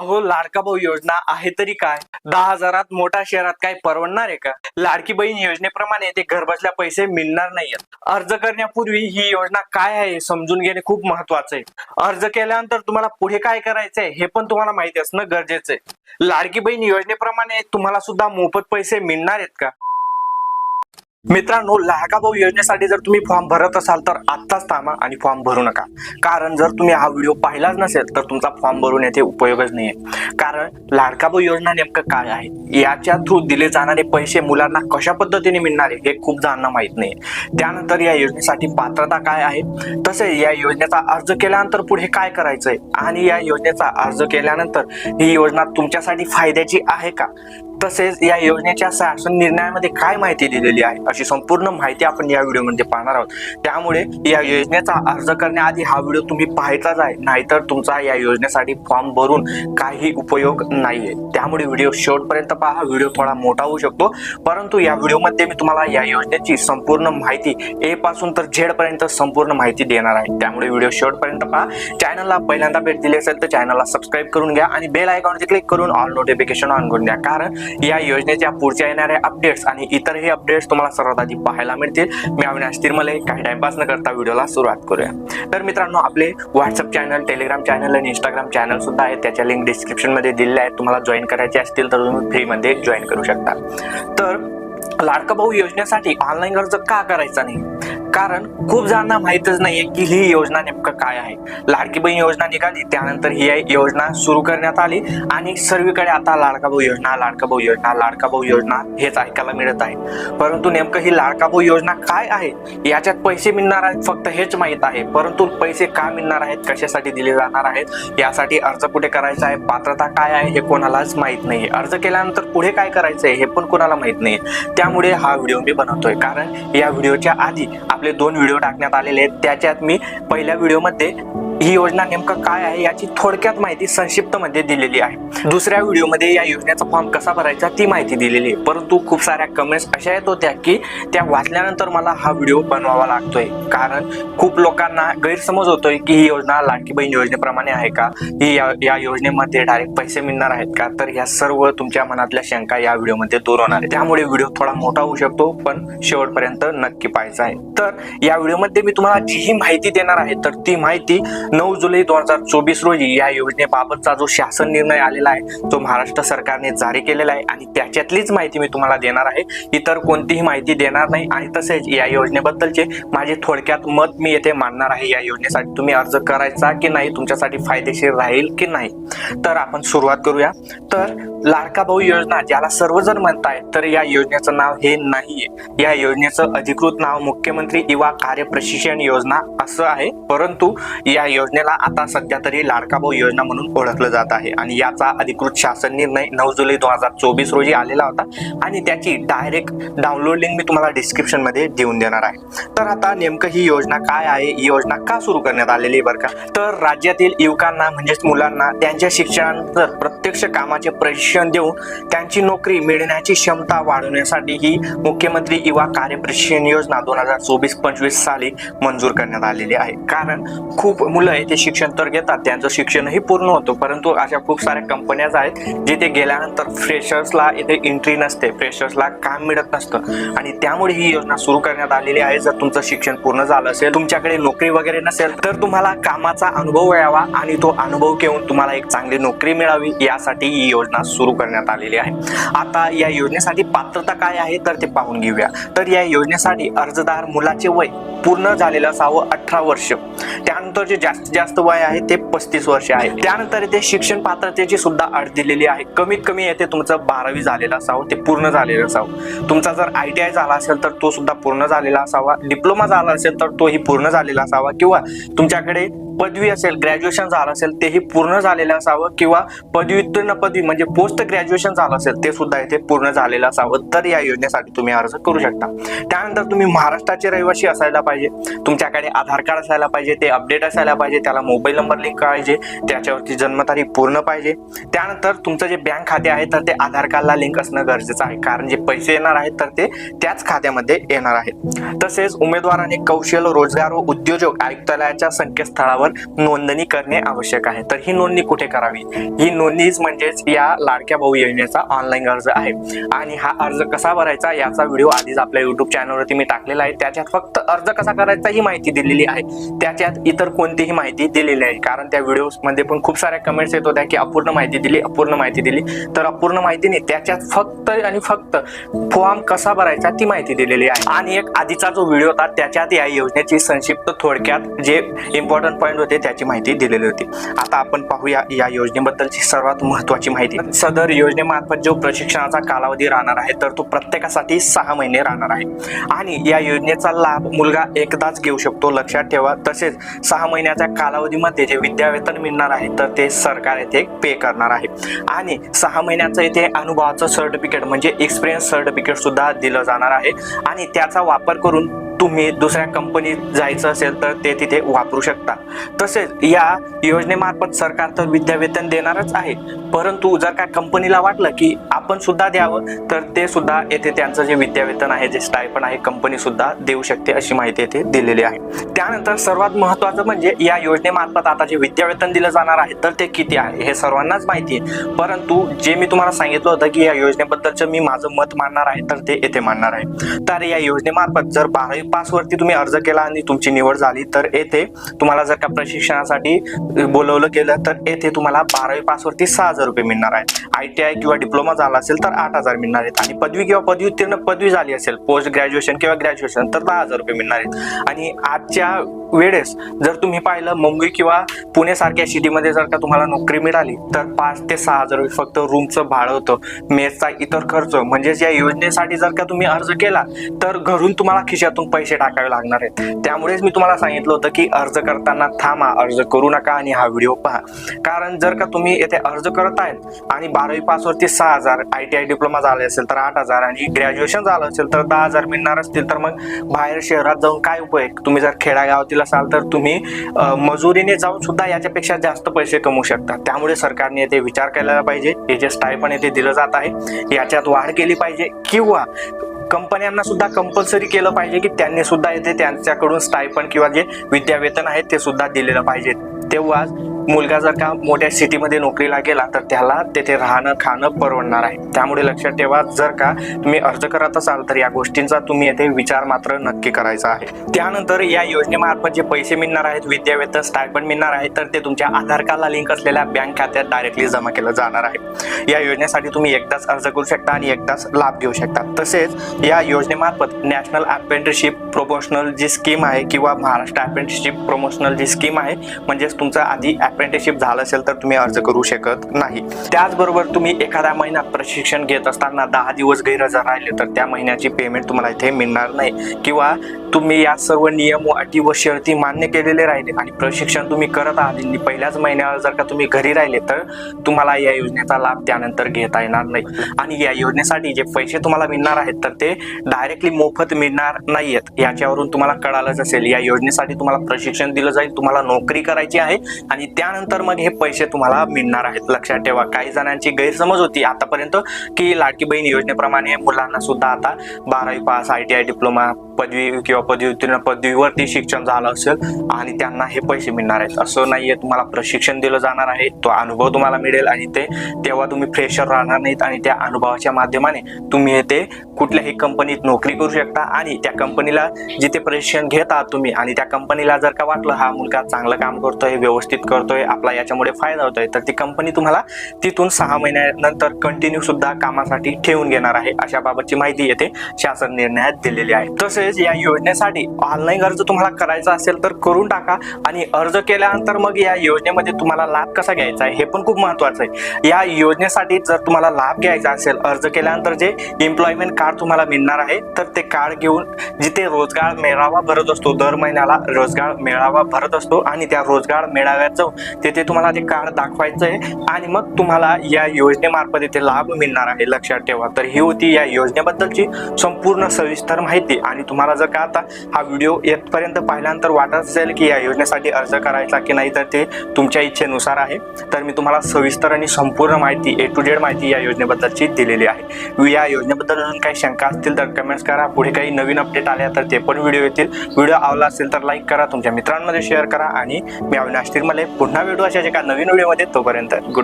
अहो लाडका भाऊ योजना आहे तरी काय? दहा हजारात मोठ्या शहरात काय परवडणार आहे का? लाडकी बहीण योजनेप्रमाणे ते घरबसल्या पैसे मिळणार नाहीयेत. अर्ज करण्यापूर्वी ही योजना काय आहे समजून घेणे खूप महत्वाचं आहे. अर्ज केल्यानंतर तुम्हाला पुढे काय करायचंय हे पण तुम्हाला माहिती असणं गरजेचं आहे. लाडकी बहीण योजनेप्रमाणे तुम्हाला सुद्धा मोफत पैसे मिळणार आहेत का? मित्रांनो लाडका भाऊ योजनेसाठी जर तुम्ही फॉर्म भरत असाल तर आत्ताच थांबा आणि फॉर्म भरू नका. कारण जर तुम्ही हा व्हिडिओ पाहिलाच नसेल तर तुमचा फॉर्म भरून येथे उपयोगच नाहीये. कारण लाडका भाऊ योजना नेमकं काय आहे? याच्या थ्रू दिले जाणारे पैसे मुलांना कशा पद्धतीने मिळणार आहे हे खूप जणांना माहीत नाही त्यानंतर या योजनेसाठी पात्रता काय आहे? तसेच या योजनेचा अर्ज केल्यानंतर पुढे काय करायचंय? आणि या योजनेचा अर्ज केल्यानंतर ही योजना तुमच्यासाठी फायद्याची आहे का? तसेच या योजनेच्या शासन निर्णयामध्ये काय माहिती दिलेली आहे? अशी संपूर्ण माहिती आपण या व्हिडिओमध्ये पाहणार आहोत. त्यामुळे या योजनेचा अर्ज करण्याआधी हा व्हिडिओ तुम्ही पाहायचाच आहे. नाहीतर तुमचा या योजनेसाठी फॉर्म भरून काही उपयोग नाहीये. त्यामुळे व्हिडिओ शेवटपर्यंत पहा. व्हिडिओ थोडा मोठा होऊ शकतो. परंतु या व्हिडिओमध्ये मी तुम्हाला या योजनेची संपूर्ण माहिती ए पासून तर झेड पर्यंत संपूर्ण माहिती देणार आहे. त्यामुळे व्हिडिओ शेवटपर्यंत पहा. चॅनलला पहिल्यांदा भेट दिली असेल तर चॅनलला सबस्क्राईब करून घ्या आणि बेल आयकॉनवरती क्लिक करून ऑल नोटिफिकेशन ऑन करून द्या. कारण या योजनेच्या पुढच्या येणाऱ्या अपडेट्स आणि इतरही अपडेट्स तुम्हाला सर्वात आधी पाहायला मिळतील. मी अविनाश तिरमले काही टाइमपास न करता व्हिडिओला सुरुवात करूया. तर मित्रांनो आपले व्हॉट्सअप चॅनल टेलिग्राम चॅनल आणि इंस्टाग्राम चॅनल सुद्धा आहे त्याच्या लिंक डिस्क्रिप्शनमध्ये दिलेल्या आहेत. तुम्हाला जॉईन करायचे असतील तर तुम्ही फ्रीमध्ये जॉईन करू शकता. तर लाडका भाऊ योजनेसाठी ऑनलाईन अर्ज का करायचा नाही? कारण खूप जणांना माहितच नाहीये की ही योजना नेमकं काय आहे. लाडकी बहीण योजना निघाली त्यानंतर ही योजना सुरू करण्यात आली आणि सर्वीकडे आता लाडका भाऊ योजना लाडका भाऊ योजना लाडका भाऊ योजना हेच ऐकायला मिळत आहे. परंतु नेमकं ही लाडका भाऊ योजना काय आहे? याच्यात पैसे मिळणार आहेत फक्त हेच माहीत आहे. परंतु पैसे का मिळणार आहेत? कशासाठी दिले जाणार आहेत? यासाठी अर्ज कुठे करायचा आहे? पात्रता काय आहे? हे कोणालाच माहीत नाही अर्ज केल्यानंतर पुढे काय करायचंय? हे पण कोणाला माहीत नाही त्यामुळे हा व्हिडिओ मी बनवतोय. कारण या व्हिडिओच्या आधी आपले दोन व्हिडिओ टाकण्यात आलेले आहेत. त्याच्यात मी पहिल्या व्हिडिओमध्ये ही योजना नेमकं काय आहे याची थोडक्यात माहिती संक्षिप्त मध्ये दिलेली आहे. दुसऱ्या व्हिडिओमध्ये या योजनेचा फॉर्म कसा भरायचा ती माहिती दिलेली आहे. परंतु खूप साऱ्या कमेंट्स अशा येत होत्या की त्या वाचल्यानंतर मला हा व्हिडिओ बनवावा लागतोय. कारण खूप लोकांना गैरसमज होतोय की ही योजना लाडकी बहीण योजनेप्रमाणे आहे का? ही या, या योजनेमध्ये डायरेक्ट पैसे मिळणार आहेत का? तर या सर्व तुमच्या मनातल्या शंका या व्हिडिओमध्ये दूर होणार आहे त्यामुळे व्हिडिओ थोडा मोठा होऊ शकतो पण शेवटपर्यंत नक्की पाहायचा आहे. तर या व्हिडिओमध्ये मी तुम्हाला जी ही माहिती देणार आहे तर ती माहिती नऊ जुलै दोन हजार चोवीस रोजी या योजनेबाबतचा जो शासन निर्णय आलेला आहे तो महाराष्ट्र सरकारने जारी केलेला आहे आणि त्याच्यातलीच माहिती मी तुम्हाला देणार आहे. इतर कोणतीही माहिती देणार नाही आणि तसेच या योजनेबद्दलचे माझे थोडक्यात मत मी येथे मांडणार आहे. या योजनेसाठी तुम्ही अर्ज करायचा की नाही तुमच्यासाठी फायदेशीर राहील की नाही? तर आपण सुरुवात करूया. तर लाडका भाऊ योजना ज्याला सर्वजण म्हणताय तर या योजनेचं नाव हे नाहीये. या योजनेचं अधिकृत नाव मुख्यमंत्री युवा कार्य प्रशिक्षण योजना असं आहे. परंतु या योजनेला आता सध्या तरी लाडका भाऊ योजना म्हणून ओळखलं जात आहे. आणि याचा अधिकृत शासन निर्णय नऊ जुलै दोन हजार चोवीस रोजी आलेला होता. आणि त्याची डायरेक्ट डाउनलोड लिंक मी तुम्हाला डिस्क्रिप्शनमध्ये देऊन देणार आहे. तर आता नेमकं ही योजना काय आहे? ही योजना का सुरू करण्यात आलेली आहे बरं का? तर राज्यातील युवकांना म्हणजेच मुलांना त्यांच्या शिक्षणानंतर प्रत्यक्ष कामाचे प्रशिक्षण देऊन त्यांची नोकरी मिळण्याची क्षमता वाढवण्यासाठी ही मुख्यमंत्री युवा कार्य प्रशिक्षण योजना दोन हजार चोवीस पंचवीस साली मंजूर करण्यात आलेली आहे. कारण खूप मुलं येथे शिक्षण तर घेतात. त्यांचं शिक्षणही पूर्ण होतं. परंतु अशा खूप साऱ्या कंपन्याज आहेत जिथे गेल्यानंतर फ्रेशर्सला इथे एंट्री नसते. फ्रेशर्सला काम मिळत नसतं. आणि त्यामुळे ही योजना सुरू करण्यात आलेली आहे. जर तुमचं शिक्षण पूर्ण झालं असेल तुमच्याकडे नोकरी वगैरे नसेल तर तुम्हाला कामाचा अनुभव यावा आणि तो अनुभव घेऊन तुम्हाला एक चांगली नोकरी मिळावी यासाठी ही योजना सुरू करण्यात आलेली आहे. आता या योजनेसाठी पात्रता काय आहे तर ते पाहून घेऊया. तर या योजनेसाठी अर्जदार मुलाचे वय पूर्ण झालेलं असावं अठरा वर्ष. त्यानंतर जे जास्तीत जास्त वय आहे ते पस्तीस वर्ष आहे. त्यानंतर येथे शिक्षण पात्रतेची सुद्धा अट दिलेली आहे. कमीत कमी येथे तुमचं बारावी झालेलं असावं ते पूर्ण झालेलं असावं. तुमचा जर आय टी आय झाला असेल तर तो सुद्धा पूर्ण झालेला असावा. डिप्लोमा झाला असेल तर तोही पूर्ण झालेला असावा किंवा तुमच्याकडे पदवी असेल ग्रॅज्युएशन झालं असेल तेही पूर्ण झालेलं असावं किंवा पदव्युत्तीर्ण पदवी म्हणजे पोस्ट ग्रॅज्युएशन झालं असेल ते सुद्धा इथे पूर्ण झालेलं असावं. तर या योजनेसाठी तुम्ही अर्ज करू शकता. त्यानंतर तुम्ही महाराष्ट्राचे रहिवासी असायला पाहिजे. तुमच्याकडे आधार कार्ड असायला पाहिजे ते अपडेट असायला पाहिजे त्याला मोबाईल नंबर लिंक पाहिजे त्याच्यावरती जन्मतारीख पूर्ण पाहिजे. त्यानंतर तुमचं जे बँक खाते आहे तर ते आधार कार्डला लिंक असणं गरजेचं आहे. कारण जे पैसे येणार आहेत तर ते त्याच खात्यामध्ये येणार आहेत. तसेच उमेदवाराने कौशल्य रोजगार व उद्योजक आयुक्तालयाच्या संकेतस्थळावर आपण नोंदणी करणे आवश्यक आहे. तर ही नोंदणी कुठे करावी? ही नोंदणीच म्हणजेच या लाडक्या भाऊ योजनेचा ऑनलाईन अर्ज आहे. आणि हा अर्ज कसा भरायचा याचा व्हिडिओ आधीच आपल्या युट्यूब चॅनलवरती मी टाकलेला आहे. त्याच्यात फक्त अर्ज कसा करायचा ही माहिती दिलेली आहे. त्याच्यात इतर कोणतीही माहिती दिलेली आहे कारण त्या व्हिडिओमध्ये पण खूप साऱ्या कमेंट्स येत होत्या की अपूर्ण माहिती दिली अपूर्ण माहिती दिली. तर अपूर्ण माहिती नाही त्याच्यात फक्त आणि फक्त फॉर्म कसा भरायचा ती माहिती दिलेली आहे. आणि एक आधीचा जो व्हिडिओ होता त्याच्यात या योजनेची संक्षिप्त थोडक्यात जे इम्पॉर्टंट पॉईंट होते त्याची माहिती दिलेली होती. आता आपण पाहूया या योजनेबद्दलची सर्वात महत्वाची माहिती. सदर योजनेमार्फत जो प्रशिक्षणाचा कालावधी राहणार आहे तर तो प्रत्येकासाठी सहा महिने राहणार आहे. आणि या योजनेचा लाभ मुलगा एकदाच घेऊ शकतो लक्षात ठेवा. तसेच सहा महिन्याच्या कालावधीमध्ये जे विद्यावेतन मिळणार आहे तर ते सरकार येथे पे करणार आहे. आणि सहा महिन्याचं येथे अनुभवाचं सर्टिफिकेट म्हणजे एक्सपिरियन्स सर्टिफिकेट सुद्धा दिलं जाणार आहे. आणि त्याचा वापर करून तुम्ही दुसऱ्या कंपनीत जायचं असेल तर ते तिथे वापरू शकता. तसेच या योजनेमार्फत सरकार तर विद्यावेतन देणारच आहे. परंतु जर का कंपनीला वाटलं की आपण सुद्धा द्यावं तर ते सुद्धा येथे त्यांचं जे विद्यावेतन आहे जे स्टायपण आहे कंपनी सुद्धा देऊ शकते अशी माहिती येथे दिलेली आहे. त्यानंतर सर्वात महत्वाचं म्हणजे या योजनेमार्फत आता जे विद्यावेतन दिलं जाणार आहे तर ते किती आहे हे सर्वांनाच माहिती आहे. परंतु जे मी तुम्हाला सांगितलं होतं की या योजनेबद्दलचं मी माझं मत मांडणार आहे तर ते येथे मांडणार आहे. तर या योजनेमार्फत जर बारावी पास वरती तुम्ही अर्ज केला आणि तुमची निवड झाली तर येथे तुम्हाला जर का प्रशिक्षणासाठी बोलवलं गेलं तर येथे तुम्हाला बारावी पास वरती सहा हजार रुपये मिळणार आहेत आय टी आय किंवा डिप्लोमा झाला असेल तर आठ हजार मिळणार आहेत. आणि पदवी किंवा पदवी उत्तीर्ण पदवी झाली असेल पोस्ट ग्रॅज्युएशन किंवा ग्रॅज्युएशन तर दहा हजार रुपये मिळणार आहेत. आणि आजच्या वेळेस जर तुम्ही पाहिलं मुंबई किंवा पुणे सारख्या सिटीमध्ये जर का तुम्हाला नोकरी मिळाली तर पाच ते सहा हजार रुपये फक्त रूमचं भाडं होतं मेसचा इतर खर्च. म्हणजेच या योजनेसाठी जर का तुम्ही अर्ज केला तर घरून तुम्हाला खिशातून पैसे टाकावे लागणार आहेत. त्यामुळेच मी तुम्हाला सांगितलं होतं की अर्ज करताना थांबा अर्ज करू नका आणि हा व्हिडिओ पहा. कारण जर का तुम्ही येथे अर्ज करत आहेत. आणि बारावी पासवरती सहा हजार. आय टी आय डिप्लोमा झाले असेल तर आठ हजार आणि ग्रॅज्युएशन झालं असेल तर दहा हजार मिळणार असतील तर मग बाहेर शहरात जाऊन काय उपयोग तुम्ही जर खेडागावातील असाल तर तुम्ही मजुरीने जाऊन सुद्धा याच्यापेक्षा जास्त पैसे कमवू शकता. त्यामुळे सरकारने येथे विचार केला पाहिजे. हे जे स्टायपण येथे दिलं जात आहे. याच्यात वाढ केली पाहिजे किंवा कंपन्यांना सुद्धा कंपल्सरी केलं पाहिजे की त्यांनी सुद्धा येथे त्यांच्याकडून स्टायपण किंवा जे विद्यावेतन आहे ते सुद्धा दिलेलं पाहिजे. तेव्हा मुलगा जर का मोठ्या सिटीमध्ये नोकरीला गेला तर त्याला तेथे राहणं खाणं परवडणार आहे. त्यामुळे लक्षात ठेवा जर का तुम्ही अर्ज करत असाल तर या गोष्टींचा तुम्ही येथे विचार मात्र नक्की करायचा आहे. त्यानंतर या योजनेमार्फत जे पैसे मिळणार आहेत विद्यावेतन स्टायपन मिळणार आहे तर ते तुमच्या आधार कार्डला लिंक असलेल्या बँक खात्यात डायरेक्टली जमा केलं जाणार आहे. या योजनेसाठी तुम्ही एकदाच अर्ज करू शकता आणि एकदाच लाभ घेऊ शकता. तसेच या योजनेमार्फत नॅशनल अप्रेंटिसशिप प्रोमोशनल जी स्कीम आहे किंवा महाराष्ट्र अप्रेंटिसशिप प्रोमोशनल जी स्कीम आहे म्हणजेच तुमचं आधी अप्रेंटिसशिप झालं असेल तर तुम्ही अर्ज करू शकत नाही. त्याचबरोबर तुम्ही एखाद्या महिन्यात प्रशिक्षण घेत असताना दहा दिवस गैरहजर राहिले तर त्या महिन्याची पेमेंट तुम्हाला इथे मिळणार नाही. किंवा तुम्ही या सर्व नियम व अटी व शर्ती मान्य केलेले राहिले आणि प्रशिक्षण तुम्ही करत आहात पहिल्याच महिन्यावर जर का तुम्ही घरी राहिले तर तुम्हाला या योजनेचा लाभ त्यानंतर घेता येणार नाही. आणि या योजनेसाठी जे पैसे तुम्हाला मिळणार आहेत तर ते डायरेक्टली मोफत मिळणार नाहीयेत. याच्यावरून तुम्हाला कळालंच असेल. या योजनेसाठी तुम्हाला प्रशिक्षण दिलं जाईल तुम्हाला नोकरी करायची आहे आणि त्यानंतर मग हे पैसे तुम्हाला मिळणार आहेत. लक्षात ठेवा काही जणांची गैरसमज होती आतापर्यंत की लाडकी बहीण योजनेप्रमाणे मुलांना सुद्धा आता बारावी pass I T I diploma पदवी किंवा पदवी उत्तीर्ण पदवीवरती शिक्षण झालं असेल आणि त्यांना हे पैसे मिळणार आहेत. असं नाहीये तुम्हाला प्रशिक्षण दिलं जाणार आहे तो अनुभव तुम्हाला मिळेल आणि ते तेव्हा तुम्ही फ्रेशर राहणार नाहीत आणि त्या अनुभवाच्या माध्यमाने तुम्ही ते कुठल्याही कंपनीत नोकरी करू शकता आणि त्या कंपनीला जिथे प्रशिक्षण घेत आहात तुम्ही आणि त्या कंपनीला जर का वाटलं हा मुलगा चांगलं काम करतोय व्यवस्थित करतो होतोय आपला याच्यामुळे फायदा होतोय. तर ती कंपनी तुम्हाला तिथून सहा महिन्यानंतर कंटिन्यू सुद्धा कामासाठी ठेवून घेणार आहे अशा बाबतची माहिती येथे शासन निर्णयात दिलेली आहे. तसेच या योजनेसाठी ऑनलाईन अर्ज तुम्हाला करायचा असेल तर करून टाका आणि अर्ज केल्यानंतर मग या योजनेमध्ये तुम्हाला लाभ कसा घ्यायचा आहे हे पण खूप महत्वाचं आहे. या योजनेसाठी जर तुम्हाला लाभ घ्यायचा असेल अर्ज केल्यानंतर जे एम्प्लॉयमेंट कार्ड तुम्हाला मिळणार आहे तर ते कार्ड घेऊन जिथे रोजगार मेळावा भरत असतो दर महिन्याला रोजगार मेळावा भरत असतो आणि त्या रोजगार मेळाव्यात जाऊन तेथे तुम्हाला ते कार्ड दाखवायचं आहे आणि मग तुम्हाला या योजनेमार्फत येथे लाभ मिळणार आहे. लक्षात ठेवा. तर ही होती या योजनेबद्दलची संपूर्ण सविस्तर माहिती. आणि तुम्हाला जर का आता हा व्हिडिओ येतपर्यंत पाहिल्यानंतर वाटत असेल की या योजनेसाठी अर्ज करायचा की नाही तर ते तुमच्या इच्छेनुसार आहे. तर मी तुम्हाला सविस्तर आणि संपूर्ण माहिती ए टू डेड माहिती या योजनेबद्दलची दिलेली आहे. या योजनेबद्दल अजून काही शंका असतील तर कमेंट्स करा. पुढे काही नवीन अपडेट आल्या तर ते पण व्हिडिओ येतील. व्हिडिओ आवला असेल तर लाईक करा. तुमच्या मित्रांमध्ये शेअर करा. आणि मी अविनाश तिरमले पुन्हा भेटू अशाच एका नवीन व्हिडिओमध्ये तोपर्यंत. गुड